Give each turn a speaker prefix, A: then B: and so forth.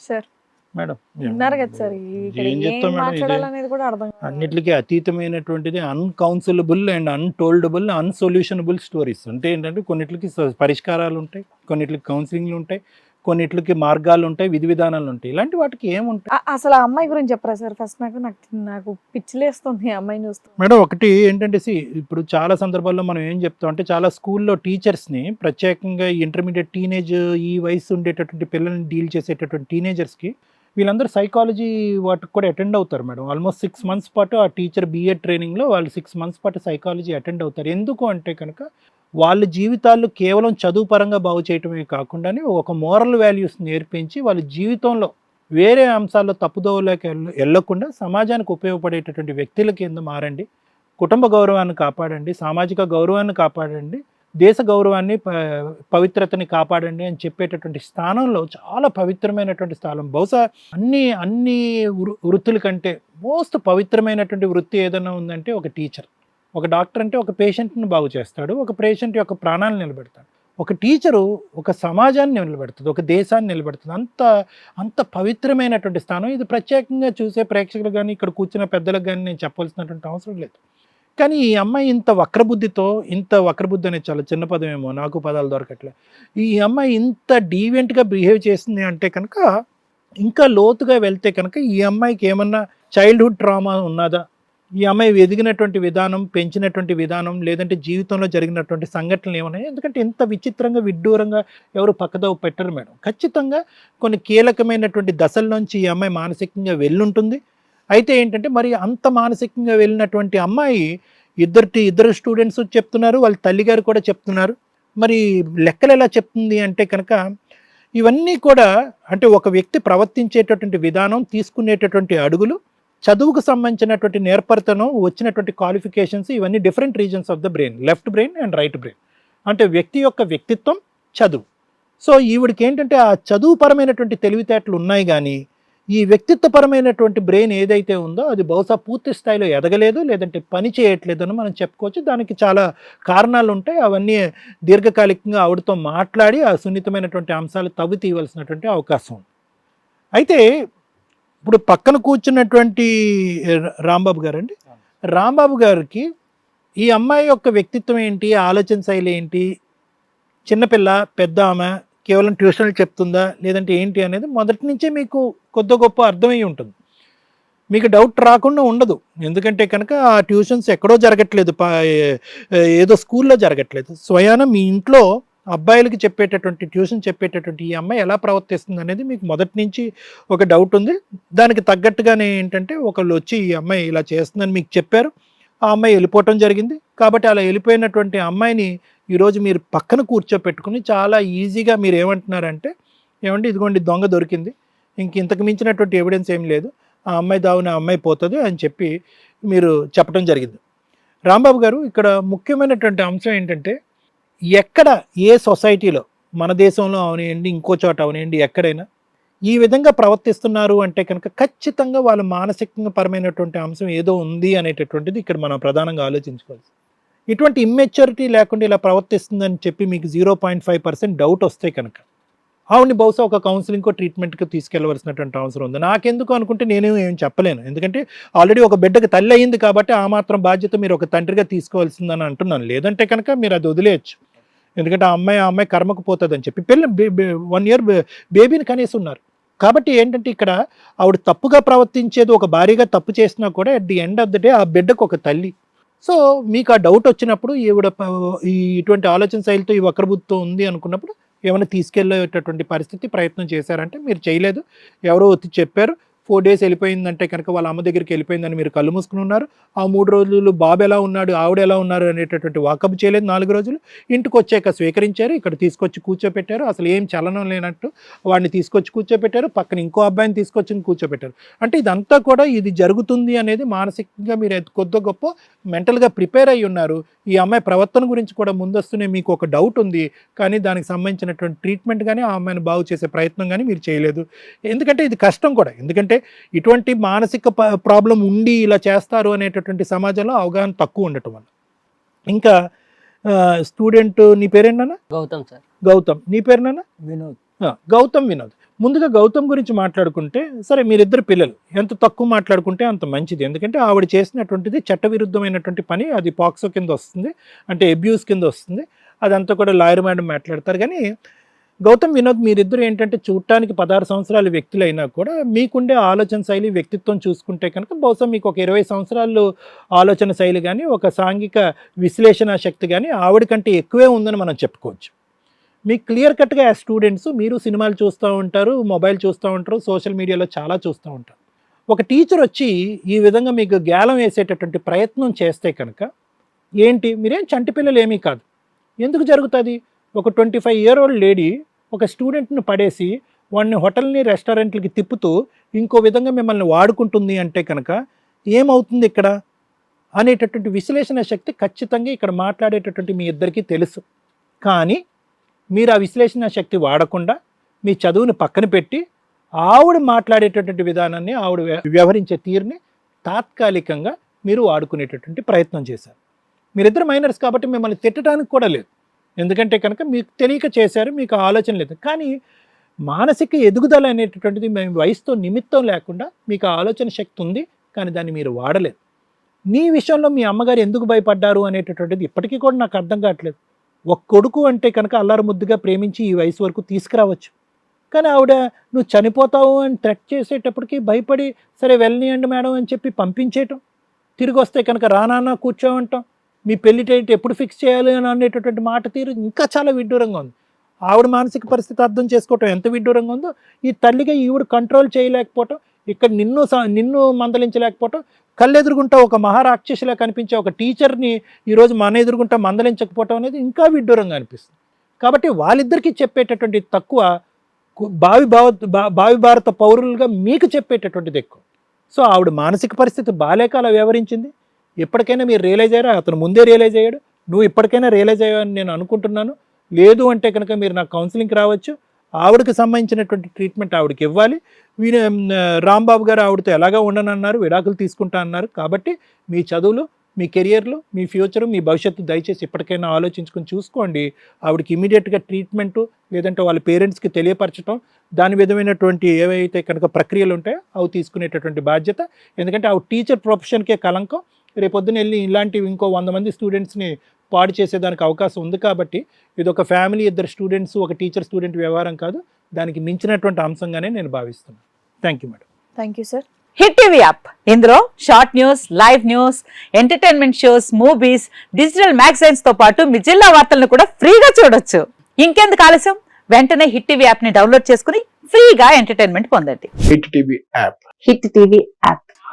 A: Sir.
B: Madam
A: విన్నారు కదా sir ఇక్కడ
B: ఏం చెప్తాం మేడం?
A: కూడా అర్థం.
B: అన్నిటికీ అతీతమైనటువంటిది అన్కౌన్సిలబుల్ అండ్ అన్టోల్డబుల్ అన్సొల్యూషనబుల్ స్టోరీస్ అంటే ఏంటంటే కొన్నిటికి పరిష్కారాలు ఉంటాయి కొన్నిటికి కౌన్సిలింగ్లు ఉంటాయి కొన్నిటికి మార్గాలు ఉంటాయి విధి విధానాలు ఉంటాయి ఇలాంటి వాటికి ఏముంటాయి?
A: అసలు ఆ అమ్మాయి గురించి చెప్పరా సార్? ఫస్ట్ నాకు నాకు నాకు పిచ్చిలేస్తుంది ఆ అమ్మాయిని చూస్తూ.
B: మేడం ఒకటి ఏంటంటే see, ఇప్పుడు చాలా సందర్భాల్లో మనం ఏం చెప్తాం అంటే చాలా స్కూల్లో టీచర్స్ని ప్రత్యేకంగా ఇంటర్మీడియట్ టీనేజ్ ఈ వయసు ఉండేటటువంటి పిల్లల్ని డీల్ చేసేటటువంటి టీనేజర్స్కి వీళ్ళందరూ సైకాలజీ వాటికి కూడా అటెండ్ అవుతారు మేడం. ఆల్మోస్ట్ సిక్స్ మంత్స్ పాటు ఆ టీచర్ బీఎడ్ ట్రైనింగ్లో వాళ్ళు సిక్స్ మంత్స్ పాటు సైకాలజీ అటెండ్ అవుతారు. ఎందుకు అంటే కనుక వాళ్ళ జీవితాలు కేవలం చదువు పరంగా బాగు చేయటమే కాకుండానే ఒక మోరల్ వాల్యూస్ నేర్పించి వాళ్ళ జీవితంలో వేరే అంశాల్లో తప్పుదోవలోకి వెళ్ళకుండా సమాజానికి ఉపయోగపడేటటువంటి వ్యక్తుల కింద మారండి. కుటుంబ గౌరవాన్ని కాపాడండి. సామాజిక గౌరవాన్ని కాపాడండి. దేశ గౌరవాన్ని పవిత్రతని కాపాడండి అని చెప్పేటటువంటి స్థానంలో చాలా పవిత్రమైనటువంటి స్థానం బహుశా అన్ని అన్ని వృత్తుల కంటే మోస్ట్ పవిత్రమైనటువంటి వృత్తి ఏదైనా ఉందంటే ఒక టీచర్ ఒక డాక్టర్ అంటే ఒక పేషెంట్ని బాగు చేస్తాడు ఒక పేషెంట్ యొక్క ప్రాణాలను నిలబెడతాడు. ఒక టీచరు ఒక సమాజాన్ని నిలబెడుతుంది ఒక దేశాన్ని నిలబెడుతుంది అంత అంత పవిత్రమైనటువంటి స్థానం. ఇది ప్రత్యేకంగా చూసే ప్రేక్షకులు కానీ ఇక్కడ కూర్చున్న పెద్దలకు కానీ నేను చెప్పాల్సినటువంటి అవసరం లేదు. కానీ ఈ అమ్మాయి ఇంత వక్రబుద్ధితో ఇంత వక్రబుద్ధి అనేది చాలా చిన్న పదం ఏమో నాకు పదాలు దొరకట్లే. ఈ అమ్మాయి ఇంత డీవెంట్గా బిహేవ్ చేసింది అంటే కనుక ఇంకా లోతుగా వెళ్తే కనుక ఈ అమ్మాయికి ఏమన్నా చైల్డ్హుడ్ ట్రామా ఉన్నదా? ఈ అమ్మాయి ఎదిగినటువంటి విధానం పెంచినటువంటి విధానం లేదంటే జీవితంలో జరిగినటువంటి సంఘటనలు ఏమన్నాయి ఎందుకంటే ఇంత విచిత్రంగా విడ్డూరంగా ఎవరు పక్కదో పెట్టరు మేడం. ఖచ్చితంగా కొన్ని కీలకమైనటువంటి దశల నుంచి ఈ అమ్మాయి మానసికంగా వెళ్ళుంటుంది. అయితే ఏంటంటే మరి అంత మానసికంగా వెళ్ళినటువంటి అమ్మాయి ఇద్దరి ఇద్దరు స్టూడెంట్స్ చెప్తున్నారు వాళ్ళ తల్లిగారు కూడా చెప్తున్నారు. మరి లెక్కలు ఎలా చెప్తుంది అంటే కనుక ఇవన్నీ కూడా అంటే ఒక వ్యక్తి ప్రవర్తించేటటువంటి విధానం తీసుకునేటటువంటి అడుగులు చదువుకు సంబంధించినటువంటి నేర్పరితనం వచ్చినటువంటి క్వాలిఫికేషన్స్ ఇవన్నీ different reasons of the brain left brain and right brain అంటే వ్యక్తి యొక్క వ్యక్తిత్వం చదువు. సో ఈవిడికి ఏంటంటే ఆ చదువుపరమైనటువంటి తెలివితేటలు ఉన్నాయి కానీ ఈ వ్యక్తిత్వపరమైనటువంటి బ్రెయిన్ ఏదైతే ఉందో అది బహుశా పూర్తి స్థాయిలో ఎదగలేదు లేదంటే పని చేయట్లేదు అని మనం చెప్పుకోవచ్చు. దానికి చాలా కారణాలు ఉంటాయి. అవన్నీ దీర్ఘకాలికంగా ఆవిడతో మాట్లాడి ఆ సున్నితమైనటువంటి అంశాలు తవ్వి తీయవలసినటువంటి అవకాశం ఉంది. అయితే ఇప్పుడు పక్కన కూర్చున్నటువంటి రాంబాబు గారండి. రాంబాబు గారికి ఈ అమ్మాయి యొక్క వ్యక్తిత్వం ఏంటి ఆలోచన శైలి ఏంటి చిన్నపిల్ల పెద్ద ఆమె కేవలం ట్యూషన్లు చెప్తుందా లేదంటే ఏంటి అనేది మొదటి నుంచే మీకు కొద్ది గొప్ప అర్థమై ఉంటుంది. మీకు డౌట్ రాకుండా ఉండదు. ఎందుకంటే కనుక ఆ ట్యూషన్స్ ఎక్కడో జరగట్లేదు ఏదో స్కూల్లో జరగట్లేదు. స్వయాన మీ ఇంట్లో అబ్బాయిలకి చెప్పేటటువంటి ట్యూషన్ చెప్పేటటువంటి ఈ అమ్మాయి ఎలా ప్రవర్తిస్తుంది అనేది మీకు మొదటి నుంచి ఒక డౌట్ ఉంది. దానికి తగ్గట్టుగానే ఏంటంటే ఒకళ్ళు వచ్చి ఈ అమ్మాయి ఇలా చేస్తుందని మీకు చెప్పారు. ఆ అమ్మాయి వెళ్ళిపోవటం జరిగింది. కాబట్టి అలా వెళ్ళిపోయినటువంటి అమ్మాయిని ఈరోజు మీరు పక్కన కూర్చోపెట్టుకుని చాలా ఈజీగా మీరు ఏమంటున్నారంటే ఏమంటే ఇదిగోండి దొంగ దొరికింది. ఇంక ఇంతకు మించినటువంటి ఎవిడెన్స్ ఏం లేదు. ఆ అమ్మాయి దావున ఆ అమ్మాయి పోతుంది అని చెప్పి మీరు చెప్పడం జరిగింది. రాంబాబు గారు ఇక్కడ ముఖ్యమైనటువంటి అంశం ఏంటంటే ఎక్కడ ఏ సొసైటీలో మన దేశంలో అవనివ్వండి ఇంకో చోట అవనివ్వండి ఎక్కడైనా ఈ విధంగా ప్రవర్తిస్తున్నారు అంటే కనుక ఖచ్చితంగా వాళ్ళ మానసికంగా పరమైనటువంటి అంశం ఏదో ఉంది అనేటటువంటిది ఇక్కడ మనం ప్రధానంగా ఆలోచించుకోవాలి. ఇటువంటి ఇమ్మెచ్యూరిటీ లేకుండా ఇలా ప్రవర్తిస్తుందని చెప్పి మీకు zero point five percent doubt వస్తే కనుక ఆవిడని బహుశా ఒక కౌన్సిలింగ్కో ట్రీట్మెంట్కి తీసుకెళ్ళవలసినటువంటి అవసరం ఉంది. నాకెందుకు అనుకుంటే నేను ఏం చెప్పలేను. ఎందుకంటే ఆల్రెడీ ఒక బిడ్డకి తల్లి అయింది కాబట్టి ఆ మాత్రం బాధ్యత మీరు ఒక తండ్రిగా తీసుకోవాల్సిందని అంటున్నాను. లేదంటే కనుక మీరు అది వదిలేయచ్చు. ఎందుకంటే ఆ అమ్మాయి ఆ అమ్మాయి కర్మకు పోతుందని చెప్పి పిల్ల వన్ ఇయర్ బేబీని కనేసి ఉన్నారు కాబట్టి ఏంటంటే ఇక్కడ ఆవిడ తప్పుగా ప్రవర్తించేది ఒక భారీగా తప్పు చేసినా కూడా at the end of the day ఆ బిడ్డకు ఒక తల్లి. సో మీకు ఆ డౌట్ వచ్చినప్పుడు ఈవిడ ఈ ఇటువంటి ఆలోచన శైలితో ఈ వక్రబుద్ధితో ఉంది అనుకున్నప్పుడు ఏమైనా తీసుకెళ్ళేటటువంటి పరిస్థితి ప్రయత్నం చేశారంటే మీరు చేయలేదు. ఎవరో వచ్చి చెప్పారు. ఫోర్ డేస్ వెళ్ళిపోయిందంటే కనుక వాళ్ళ అమ్మ దగ్గరికి వెళ్ళిపోయిందని మీరు కళ్ళు మూసుకుని ఉన్నారు. ఆ మూడు రోజులు బాబు ఎలా ఉన్నాడు ఆవిడ ఎలా ఉన్నారు అనేటటువంటి వాకప్ చేయలేదు. నాలుగు రోజులు ఇంటికి వచ్చాక స్వీకరించారు. ఇక్కడ తీసుకొచ్చి కూర్చోపెట్టారు. అసలు ఏం చలనం లేనట్టు వాడిని తీసుకొచ్చి కూర్చోపెట్టారు. పక్కన ఇంకో అబ్బాయిని తీసుకొచ్చి కూర్చోపెట్టారు. అంటే ఇదంతా కూడా ఇది జరుగుతుంది అనేది మానసికంగా మీరు ఎత్- కొద్ది గొప్ప మెంటల్గా ప్రిపేర్ అయ్యి ఉన్నారు. ఈ అమ్మాయి ప్రవర్తన గురించి కూడా ముందస్తునే మీకు ఒక డౌట్ ఉంది. కానీ దానికి సంబంధించినటువంటి ట్రీట్మెంట్ కానీ ఆ అమ్మాయిని బాగు చేసే ప్రయత్నం కానీ మీరు చేయలేదు. ఎందుకంటే ఇది కష్టం కూడా. ఎందుకంటే ఇటువంటి మానసిక ప్రాబ్లం ఉండి ఇలా చేస్తారు అనేటటువంటి సమాజంలో అవగాహన తక్కువ ఉండటం వల్ల. ఇంకా స్టూడెంట్ నీ పేరేంటన్నా
C: గౌతమ్ సార్.
B: గౌతమ్. నీ పేరునన్నా
D: వినోద్.
B: గౌతమ్ వినోద్. ముందుగా గౌతమ్ గురించి మాట్లాడుకుంటే సరే మీరిద్దరు పిల్లలు. ఎంత తక్కువ మాట్లాడుకుంటే అంత మంచిది. ఎందుకంటే ఆవిడ చేసినటువంటిది చట్టవిరుద్ధమైనటువంటి పని. అది పాక్సో కింద వస్తుంది. అంటే అబ్యూస్ కింద వస్తుంది. అదంతా కూడా లాయర్ మేడం మాట్లాడతారు. కానీ గౌతమ్ వినోద్ మీరిద్దరు ఏంటంటే చూడటానికి పదహారు సంవత్సరాల వ్యక్తులైనా కూడా మీకుండే ఆలోచన శైలి వ్యక్తిత్వం చూసుకుంటే కనుక బహుశా మీకు ఒక ఇరవై సంవత్సరాలు ఆలోచన శైలి కానీ ఒక సాంఘిక విశ్లేషణ శక్తి కానీ ఆవిడ కంటే ఎక్కువే ఉందని మనం చెప్పుకోవచ్చు. మీకు క్లియర్ కట్గా యాజ్ స్టూడెంట్స్ మీరు సినిమాలు చూస్తూ ఉంటారు మొబైల్ చూస్తూ ఉంటారు సోషల్ మీడియాలో చాలా చూస్తూ ఉంటారు. ఒక టీచర్ వచ్చి ఈ విధంగా మీకు గ్యాలం వేసేటటువంటి ప్రయత్నం చేస్తే కనుక ఏంటి? మీరేం చంటి పిల్లలు ఏమీ కాదు. ఎందుకు జరుగుతుంది? ఒక twenty five year old lady ఒక స్టూడెంట్ని పడేసి వాడిని హోటల్ని రెస్టారెంట్లకి తిప్పుతూ ఇంకో విధంగా మిమ్మల్ని వాడుకుంటుంది అంటే కనుక ఏమవుతుంది ఇక్కడ? అనేటటువంటి విశ్లేషణ శక్తి ఖచ్చితంగా ఇక్కడ మాట్లాడేటటువంటి మీ ఇద్దరికీ తెలుసు. కానీ మీరు ఆ విశ్లేషణ శక్తి వాడకుండా మీ చదువుని పక్కన పెట్టి ఆవిడ మాట్లాడేటటువంటి విధానాన్ని ఆవిడ వ్య- వ్యవహరించే తీరుని తాత్కాలికంగా మీరు వాడుకునేటటువంటి ప్రయత్నం చేశారు. మీరిద్దరు మైనర్స్ కాబట్టి మిమ్మల్ని తిట్టడానికి కూడా లేదు. ఎందుకంటే కనుక మీకు తెలియక చేశారు మీకు ఆలోచన లేదు. కానీ మానసిక ఎదుగుదల అనేటటువంటిది మేము వయసుతో నిమిత్తం లేకుండా మీకు ఆలోచన శక్తి ఉంది కానీ దాన్ని మీరు వాడలేదు. నీ విషయంలో మీ అమ్మగారు ఎందుకు భయపడ్డారు అనేటటువంటిది ఇప్పటికీ కూడా నాకు అర్థం కావట్లేదు. ఒక కొడుకు అంటే కనుక అల్లారు ముద్దుగా ప్రేమించి ఈ వయసు వరకు తీసుకురావచ్చు. కానీ ఆవిడ నువ్వు చనిపోతావు అని థ్రెట్ చేసేటప్పటికి భయపడి సరే వెళ్ళనియండి మేడం అని చెప్పి పంపించేయటం. తిరిగి వస్తే కనుక రానా కూర్చోమంటాం. మీ పెళ్ళి డేట్ ఎప్పుడు ఫిక్స్ చేయాలి అని అనేటటువంటి మాట తీరు ఇంకా చాలా విడ్డూరంగా ఉంది. ఆవిడ మానసిక పరిస్థితి అర్థం చేసుకోవటం ఎంత విడ్డూరంగా ఉందో ఈ తల్లిగా ఈవిడ కంట్రోల్ చేయలేకపోవటం ఇక్కడ నిన్ను నిన్ను మందలించలేకపోవటం కళ్ళెదురుగుంటా ఒక మహారాక్షసిలా కనిపించే ఒక టీచర్ని ఈరోజు మన ఎదురుగుంటా మందలించకపోవటం అనేది ఇంకా విడ్డూరంగా అనిపిస్తుంది. కాబట్టి వాళ్ళిద్దరికీ చెప్పేటటువంటి తక్కువ భావి భావ భావి భారత పౌరులుగా మీకు చెప్పేటటువంటిది ఎక్కువ. సో ఆవిడ మానసిక పరిస్థితి బాలేక అలా వ్యవహరించింది. ఎప్పటికైనా మీరు రియలైజ్ అయ్యారా? అతను ముందే రియలైజ్ అయ్యాడు. నువ్వు ఇప్పటికైనా రియలైజ్ అయ్యావని నేను అనుకుంటున్నాను. లేదు అంటే కనుక మీరు నాకు కౌన్సిలింగ్కి రావచ్చు. ఆవిడకి సంబంధించినటువంటి ట్రీట్మెంట్ ఆవిడకి ఇవ్వాలి. వీరు రాంబాబు గారు ఆవిడతో ఎలాగా ఉండనన్నారు విడాకులు తీసుకుంటా అన్నారు. కాబట్టి మీ చదువులు మీ కెరియర్లు మీ ఫ్యూచర్ మీ భవిష్యత్తు దయచేసి ఇప్పటికైనా ఆలోచించుకొని చూసుకోండి. ఆవిడకి ఇమీడియట్గా ట్రీట్మెంటు లేదంటే వాళ్ళ పేరెంట్స్కి తెలియపరచడం దాని విధమైనటువంటి ఏవైతే కనుక ప్రక్రియలు ఉంటాయో అవి తీసుకునేటటువంటి బాధ్యత. ఎందుకంటే ఆవిడ టీచర్ ప్రొఫెషన్కే కలంకం రేపొద్దున వెళ్ళి ఇలాంటివి ఇంకో వంద మంది స్టూడెంట్స్ని పాడు చేసేదానికి అవకాశం ఉంది కాబట్టి ఇది ఒక ఫ్యామిలీ ఇద్దరు స్టూడెంట్స్ ఒక టీచర్ స్టూడెంట్ వ్యవహారం కాదు. దానికి మించినటువంటి అంశంగానే నేను భావిస్తున్నాను thank you madam
A: thank you sir
C: Hit TV app ఇందులో short news live news entertainment shows movies digital మ్యాగజైన్స్తో పాటు మీ జిల్లా వార్తలను కూడా ఫ్రీగా చూడొచ్చు. ఇంకెందుకు ఆలస్యం? వెంటనే హిట్ టీవీ యాప్ని డౌన్లోడ్ చేసుకుని ఫ్రీగా ఎంటర్టైన్మెంట్ పొందండి.
D: Hit TV app
C: Hit TV app